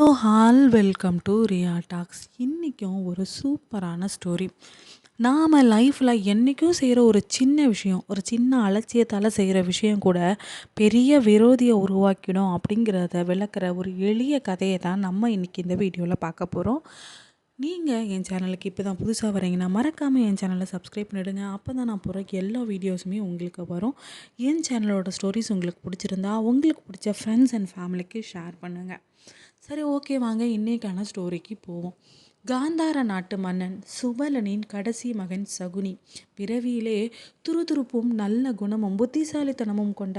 Hello all welcome to Riya talks இன்றைக்கும் ஒரு சூப்பரான ஸ்டோரி நாம் லைஃப்பில் என்றைக்கும் செய்கிற ஒரு சின்ன விஷயம் ஒரு சின்ன அலட்சியத்தால் செய்கிற விஷயம் கூட பெரிய விரோதியை உருவாக்கிடும் அப்படிங்கிறத விளக்குற ஒரு எளிய கதையை தான் நம்ம இன்றைக்கி இந்த வீடியோவில் பார்க்க போகிறோம் நீங்கள் என் சேனலுக்கு இப்போ தான் புதுசாக வரீங்கன்னா மறக்காமல் என் சேனலை சப்ஸ்கிரைப் பண்ணிவிடுங்க அப்போ தான் நான் போகிற எல்லா வீடியோஸுமே உங்களுக்கு வரும். என் சேனலோட ஸ்டோரிஸ் உங்களுக்கு பிடிச்சிருந்தா உங்களுக்கு பிடிச்ச ஃப்ரெண்ட்ஸ் அண்ட் ஃபேமிலிக்கு ஷேர் பண்ணுங்கள் சரி ஓகே வாங்க. இன்னைக்கான ஸ்டோரிக்கு போவோம். காந்தார நாட்டு மன்னன் சுபலனின் கடைசி மகன் சகுனி. பிறவியிலே துருதுருப்பும் நல்ல குணமும் புத்திசாலித்தனமும் கொண்ட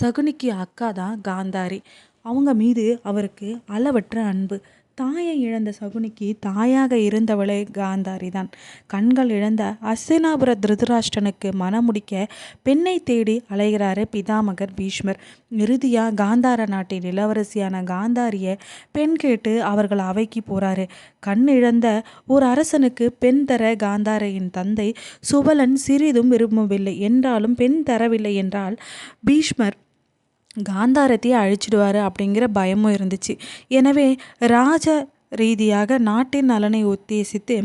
சகுனிக்கு அக்கா தான் காந்தாரி. அவங்க மீது அவருக்கு அளவற்ற அன்பு. தாயை இழந்த சகுனிக்கு தாயாக இருந்தவளே காந்தாரி தான். கண்கள் இழந்த அஸ்தினாபுர திருதராஷ்டனுக்கு மனமுடிக்க பெண்ணை தேடி அலைகிறாரு பிதாமகர் பீஷ்மர். இறுதியாக காந்தார நாட்டின் இளவரசியான காந்தாரிய பெண் கேட்டு அவர்கள் அவைக்கு போறாரு. கண் இழந்த ஒரு அரசனுக்கு பெண் தர காந்தாரையின் தந்தை சுபலன் சிறிதும் விரும்பவில்லை. என்றாலும் பெண் தரவில்லை என்றால் பீஷ்மர் காந்தாரத்தையே அழிச்சிடுவார் அப்படிங்கிற பயமும் இருந்துச்சு. எனவே ராஜ ரீதியாக நாட்டின் நலனை உத்தேசித்து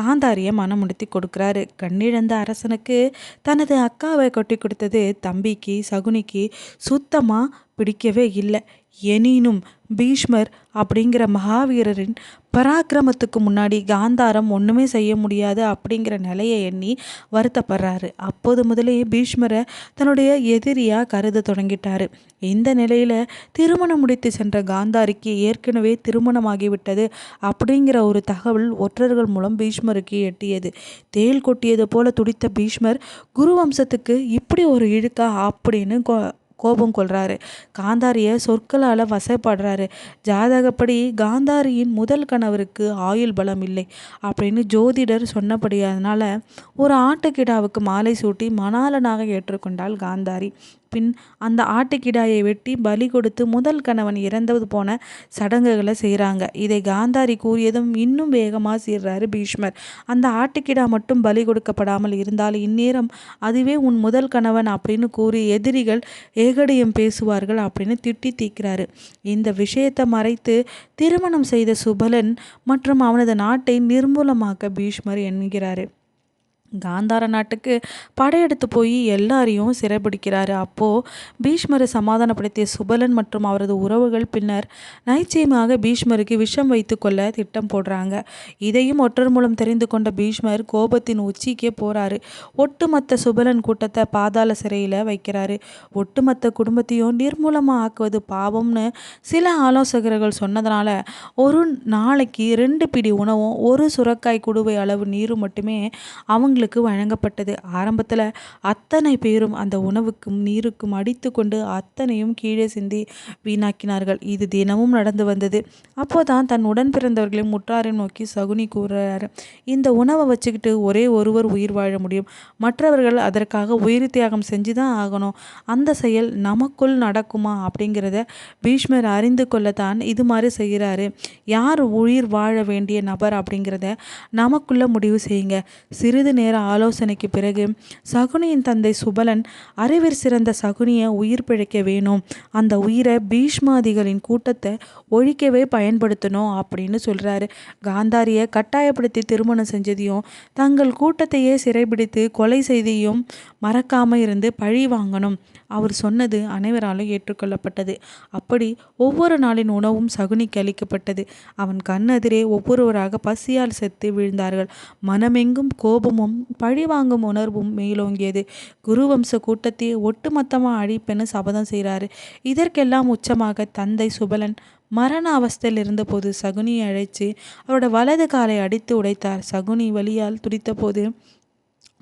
காந்தாரியை மனமுடுத்தி கொடுக்குறாரு. கண்ணிழந்த அரசனுக்கு தனது அக்காவை கொட்டி கொடுத்தது தம்பிக்கு சகுனிக்கு சுத்தமாக பிடிக்கவே இல்லை. எனினும் பீஷ்மர் அப்படிங்கிற மகாவீரரின் பராக்கிரமத்துக்கு முன்னாடி காந்தாரம் ஒன்றுமே செய்ய முடியாது அப்படிங்கிற நிலையை எண்ணி வருத்தப்படுறாரு. அப்போது முதலே பீஷ்மரை தன்னுடைய எதிரியாக கருத தொடங்கிட்டாரு. இந்த நிலையில் திருமணம் முடித்து சென்ற காந்தாரிக்கு ஏற்கனவே திருமணமாகிவிட்டது அப்படிங்கிற ஒரு தகவல் ஒற்றர்கள் மூலம் பீஷ்மருக்கு எட்டியது. தேல் கொட்டியது போல துடித்த பீஷ்மர் குரு வம்சத்துக்கு இப்படி ஒரு இழுக்கா அப்படின்னு கோபம் கொள்கிறாரு காந்தாரியை சொற்களால் வசப்படுறாரு. ஜாதகப்படி காந்தாரியின் முதல் கணவருக்கு ஆயுள் பலம் இல்லை அப்படின்னு ஜோதிடர் சொன்னபடியாதனால ஒரு ஆட்டுக்கிடாவுக்கு மாலை சூட்டி மணாலனாக ஏற்றுக்கொண்டாள் காந்தாரி. பின் அந்த ஆட்டுக்கிடாயை வெட்டி பலி கொடுத்து முதல் கணவன் இறந்தது போன சடங்குகளை செய்கிறாங்க. இதை காந்தாரி கூறியதும் இன்னும் வேகமாக சீர்றாரு பீஷ்மர். அந்த ஆட்டுக்கிடா மட்டும் பலி கொடுக்கப்படாமல் இருந்தால் இந்நேரம் அதுவே உன் முதல் கணவன் அப்படின்னு கூறி எதிரிகள் ஏகடியம் பேசுவார்கள் அப்படின்னு திட்டி தீக்கிறாரு. இந்த விஷயத்தை மறைத்து திருமணம் செய்த சுபலன் மற்றும் அவனது நாட்டை நிர்மூலமாக்க பீஷ்மர் என்கிறாரு. காந்தார நாட்டுக்கு படையெடுத்து போய் எல்லாரையும் சிறைபிடிக்கிறாரு. அப்போது பீஷ்மரை சமாதானப்படுத்திய சுபலன் மற்றும் அவரது உறவுகள் பின்னர் நைச்சியமாக பீஷ்மருக்கு விஷம் வைத்துக்கொள்ள திட்டம் போடுறாங்க. இதையும் ஒற்றர் மூலம் தெரிந்து கொண்ட பீஷ்மர் கோபத்தின் உச்சிக்கே போறாரு. ஒட்டுமொத்த சுபலன் கூட்டத்தை பாதாள சிறையில் வைக்கிறாரு. ஒட்டுமொத்த குடும்பத்தையும் நிர்மூலமாக ஆக்குவது பாவம்னு சில ஆலோசகர்கள் சொன்னதுனால ஒரு நாளைக்கு ரெண்டு பிடி உணவும் ஒரு சுரக்காய் குடுவை அளவு நீரும் மட்டுமே அவங்களுக்கு வழங்கப்பட்டது. ஆரம்பத்தில் அத்தனை பேரும் அந்த உணவுக்கும் நீருக்கும் அடித்து கொண்டு அத்தனையும் கீழே சிந்தி வீணாக்கினார்கள். இது தினமும் நடந்து வந்தது. அப்போதான் தன் உடன் பிறந்தவர்களை முற்றாரை நோக்கி சகுனி கூறுறாரு இந்த உணவை வச்சுக்கிட்டு ஒரே ஒருவர் உயிர் வாழ முடியும். மற்றவர்கள் அதற்காக உயிர் தியாகம் செஞ்சு தான் ஆகணும். அந்த செயல் நமக்குள் நடக்குமா? அப்படிங்கிறத பீஷ்மர் அறிந்து கொள்ளத்தான் இது மாதிரி செய்கிறாரு. யார் உயிர் வாழ வேண்டிய நபர்? அப்படிங்கிறத நமக்குள்ள முடிவு செய்யுங்க. சிறிது நேர ஆலோசனைக்கு பிறகு சகுனியின் தந்தை சுபலன் அறிவிற் சிறந்த சகுனியை உயிர் பிழைக்க வேணும். அந்த உயிரை பீஷ்மாதிகளின் கூட்டத்தை ஒழிக்கவே பயன்படுத்தணும் அப்படின்னு சொல்கிறாரு காந்தாரியை கட்டாயப்படுத்தி திருமணம் செஞ்சதையும் தங்கள் கூட்டத்தையே சிறைபிடித்து கொலை செய்தியும் மறக்காமல் இருந்து பழி வாங்கணும். அவர் சொன்னது அனைவராலும் ஏற்றுக்கொள்ளப்பட்டது. அப்படி ஒவ்வொரு நாளின் உணவும் சகுனிக்கு அளிக்கப்பட்டது. அவன் கண்ணெதிரே ஒவ்வொருவராக பசியால் செத்து விழுந்தார்கள். மனமெங்கும் கோபமும் பழிவாங்கும் உணர்வும் மேலோங்கியது. குருவம்ச கூட்டத்தை ஒட்டுமொத்தமாக அழிப்பென்னு சபதம் செய்கிறாரு. இதற்கெல்லாம் உச்சமாக தந்தை சுபலன் மரண அவஸ்தையில் இருந்தபோது சகுனியை அழைத்து அவரோட வலது காலை அடித்து உடைத்தார். சகுனி வழியால் துடித்தபோது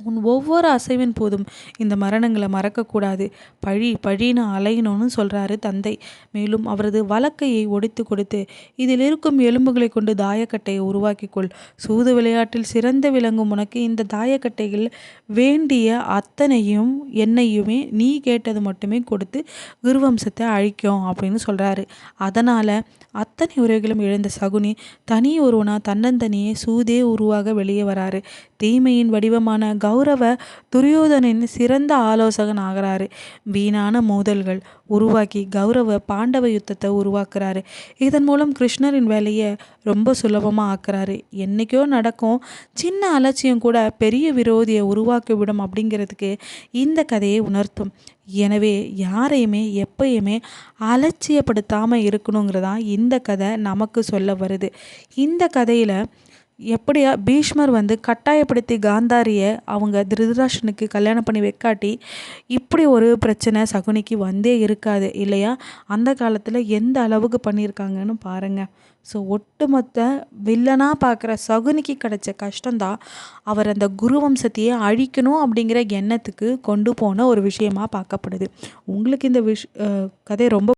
உன் ஒவ்வொரு அசைவின் போதும் இந்த மரணங்களை மறக்கக்கூடாது. பழி பழின்னு அலையணும்னு சொல்கிறாரு தந்தை. மேலும் அவரது வழக்கையை ஒடித்து கொடுத்து இதில் இருக்கும் எலும்புகளை கொண்டு தாயக்கட்டையை உருவாக்கிக்கொள். சூது விளையாட்டில் சிறந்த விளங்கும் உனக்கு இந்த தாயக்கட்டைகள் வேண்டிய அத்தனையும் என்னையுமே நீ கேட்டது மட்டுமே கொடுத்து குருவம்சத்தை அழிக்கும் அப்படின்னு சொல்கிறாரு அதனால் அத்தனை உரைகளும் இழந்த சகுனி தனி ஒருவனா தன்னந்தனியே சூதே உருவாக வெளியே வராரு. தீமையின் வடிவமான கௌரவ துரியோதனின் சிறந்த ஆலோசகன் ஆகிறாரு வீணான மோதல்கள் உருவாக்கி கௌரவ பாண்டவ யுத்தத்தை உருவாக்குறாரு. இதன் மூலம் கிருஷ்ணரின் வேலையை ரொம்ப சுலபமாக ஆக்குறாரு. என்றைக்கோ நடக்கும் சின்ன அலட்சியம் கூட பெரிய விரோதியை உருவாக்கிவிடும் அப்படிங்கிறதுக்கு இந்த கதையை உணர்த்தும். எனவே யாரையுமே எப்பயுமே அலட்சியப்படுத்தாமல் இருக்கணுங்கிறதான் இந்த கதை நமக்கு சொல்ல வருது. இந்த கதையில் எப்படியா பீஷ்மர் வந்து கட்டாயப்படுத்தி காந்தாரியை அவங்க திருதராஷனுக்கு கல்யாணம் பண்ணி வைக்காட்டி இப்படி ஒரு பிரச்சனை சகுனிக்கு வந்தே இருக்காது இல்லையா? அந்த காலத்தில் எந்த அளவுக்கு பண்ணியிருக்காங்கன்னு பாருங்கள் ஸோ ஒட்டுமொத்த வில்லனாக பார்க்குற சகுனிக்கு கிடைச்ச கஷ்டம்தான் அவர் அந்த குரு வம்சத்தையே அழிக்கணும் அப்படிங்கிற எண்ணத்துக்கு கொண்டு போன ஒரு விஷயமாக பார்க்கப்படுது. உங்களுக்கு இந்த விஷ் கதை ரொம்ப